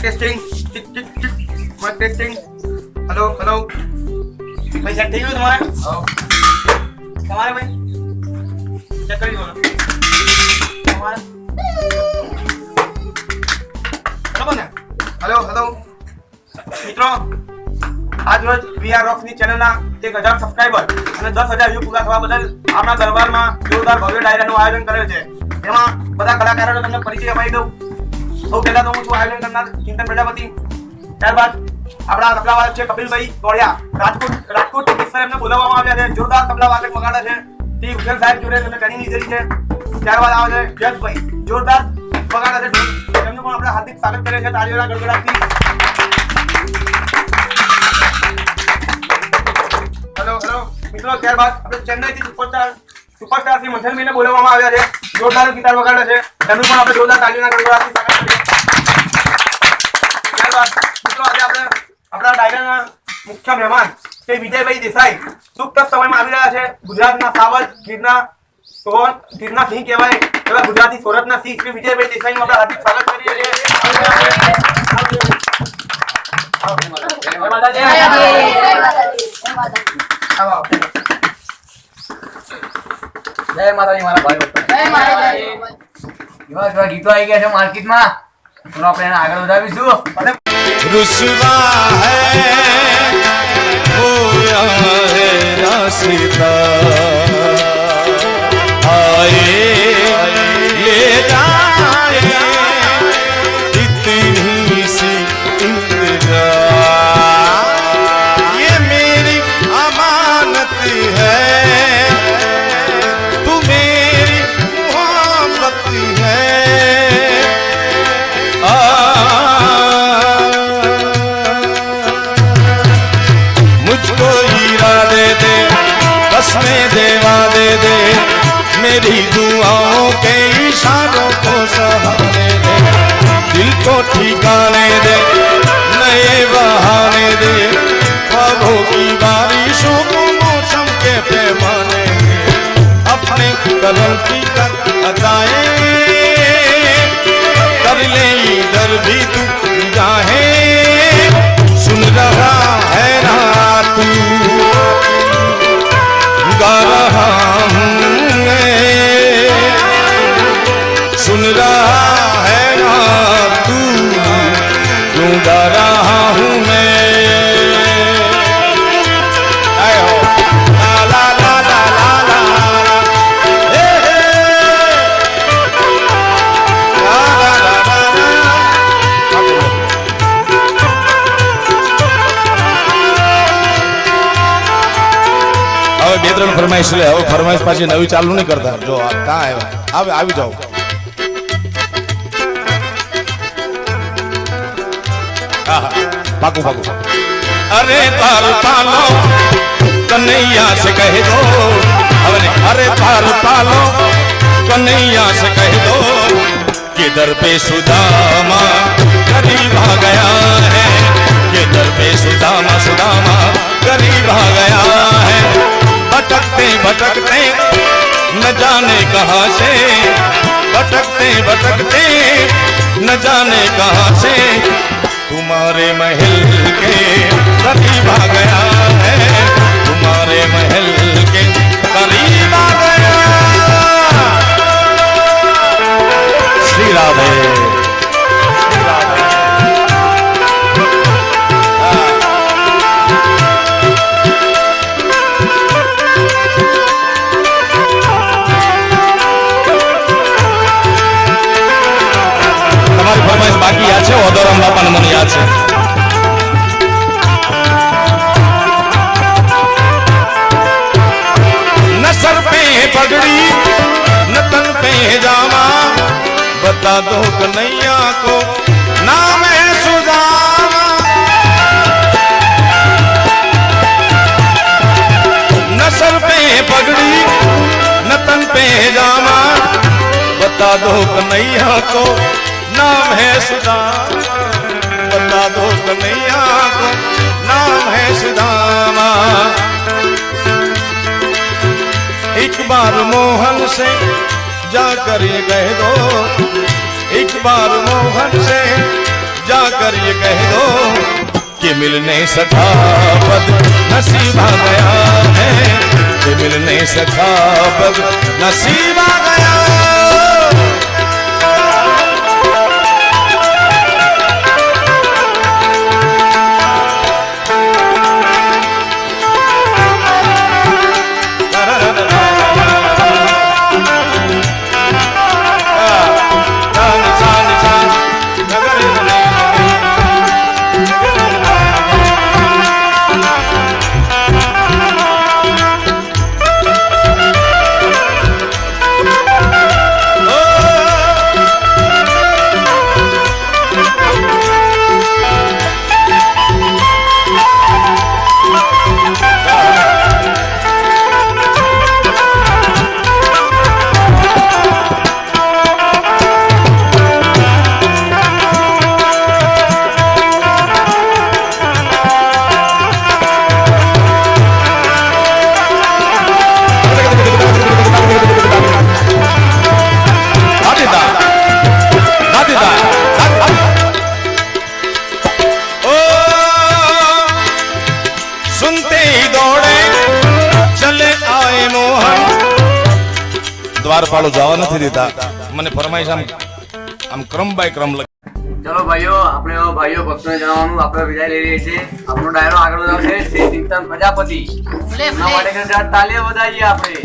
Testing ટીક ટીક ટીક માઇક ટેસ્ટિંગ હેલો હેલો ભાઈ સેટ થઈ ગયું તમારે? તમારે ભાઈ? ચેક કરી દો તમારે? બરાબર ને? હેલો હેલો મિત્રો આજ રોજ વીઆર રોક્સની ચેનલના એક હજાર સબસ્ક્રાઈબર અને દસ હજાર વ્યૂ પૂરા થવા બદલ આપણા દરબારમાં જોરદાર ભવ્ય ડાયરાનું આયોજન કરેલ છે. તેમાં બધા કલાકારોનો તમને પરિચય અપાઈ દઉં. સૌ પહેલા તો હું છું આયોજન કરનાર ચિંતન પ્રજાપતિ. ત્યારબાદ આપણા તબલાવાદક છે કપિલભાઈ ગોળિયા. રાજકોટ રાજકોટ સર એમને બોલાવવામાં આવ્યા છે. જોરદાર તબલા વાદક વગાડે છે. તે ઉજ્જૈન સાહેબ જોડે તમે ટ્રેનિંગ લીધેલી છે. ત્યારબાદ આવે છે જસભાઈ જોરદાર વગાડે છે. એમનું પણ આપણે હાર્દિક સ્વાગત કરીએ છીએ તાળીઓના ગડગડાટથી. હેલો હેલો મિત્રો, ત્યારબાદ આપણે ચેન્નઈથી સુપરસ્ટાર સુપરસ્ટાર શ્રી મંથનભાઈને બોલાવવામાં આવ્યા છે. જોરદાર ગીતાર વગાડે છે. એમનું પણ આપણે જોરદાર તાળીઓના ગડગડાટથી સ્વાગત કરીએ ત્યારબાદ મિત્રો આજે આપણે આપણા ડાયરાના મુખ્ય મહેમાન તે વિજયભાઈ દેસાઈ. ટૂંક સમયમાં આવી રહ્યા છે. ગુજરાતના સાવજ ગીરના સોન ગીરના સિંહ કહેવાય. એવા ગુજરાતી સુરતના સિંહ શ્રી વિજયભાઈ દેસાઈનું આપણે હાર્દિક સ્વાગત કરીએ છીએ. જય માતાજી મારા ભાઈ એવા ગીતો આવી ગયા છે માર્કેટમાં. આપણે આગળ વધાવીશું હે સીતા આયે લે જાયે ઇતની સી ઇંતજા યે મેરી અમાનત હે मेरी दुआओं के इशारों को सहारे दे दिल को ठिकाने दे, नए बहाने दे। ख्वाबों की बारिशों को मौसम के पैमाने दे अपने कलम की कर अदाएँ कर ले इधर भी तू ફરમાઈશ લે હવે ફરમાઈશ પાછી નવી ચાલુ નહીં કરતા જો આ ક્યાં આવ્યા આવે આવી જાઓ હા, હા, પાકું પાકું અરે તાર પાલો કનૈયા से कह दो હવે નહીં. અરે તાર પાલો કનૈયા से कह दो कि दर पे सुदामा गरीब आ गया है कि दर पे सुदामा सुदामा भटकते, न जाने कहाँ से। भटकते भटकते, न जाने कहाँ से। तुम्हारे महल के करीब आ गया है। तुम्हारे महल के करीब आ गया। श्री राधे। ફરમાઈશ બાકી યાદ છે ઓદોરામ બાપાને મને યાદ છે न सर पे पगड़ी न तन पे जामा बता दो कन्हैया को नाम है सुदामा न सर पे पगड़ी न तन पे जामा बता दो कन्हैया को नाम है सुदामा बता दो कन्हैया को, नाम है सुदामा एक बार मोहन से जाकर ये कह दो, एक बार मोहन से जाकर ये कह दो कि मिलने सका बद नसीब गया है। कि मिलने सका बद नसीब गया Nadida. દ્વાર દોડે. જવા નથી દેતા. મને ફરમાઈશ આમ આમ ક્રમ બાય ક્રમ ચલો ભાઈઓ આપણે ભાઈઓ ભક્તોને જણાવવાનું. આપણે વિદાય લઈ રહી છીએ. આપણો ડાયરો આગળ વધારશે શ્રી ચિંતન પ્રજાપતિ. માટે તાલીઓ વધારીએ આપણે.